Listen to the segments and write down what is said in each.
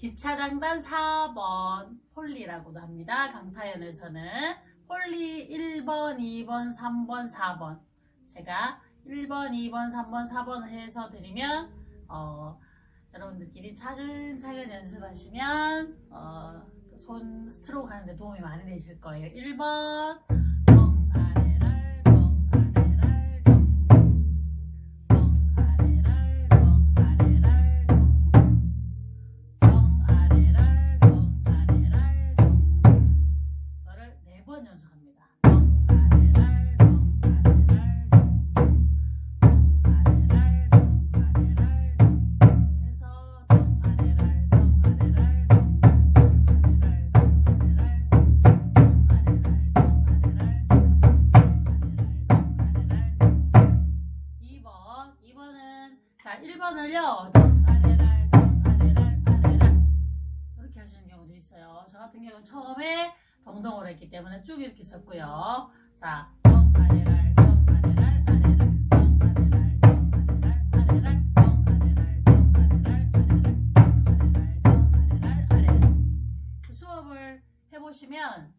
기차장단 4번 폴리라고도 합니다. 강타연에서는 폴리 1번, 2번, 3번, 4번 제가 1번, 2번, 3번, 4번을 해서 드리면 어, 여러분들끼리 차근차근 연습하시면 어, 손 스트로크 하는데 도움이 많이 되실 거예요. 1번 1번을요 정 아래랄 정 아래랄 아래랄 이렇게 하시는 경우도 있어요. 저 같은 경우는 처음에 덩덩으로 했기 때문에 쭉 이렇게 썼고요. 자 아래랄 아래랄 정 아래랄 정 아래랄 아래랄 정 아래랄 정 아래랄 아래랄 정 아래랄 정 아래랄 아래랄 그 수업을 해보시면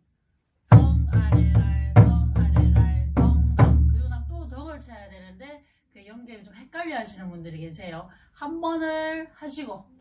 정 아래랄 정 아래랄 정정 그리고 난또 덩을 쳐야 되는데 그 연결이 좀 헷갈려 하시는 분들이 계세요. 한 번을 하시고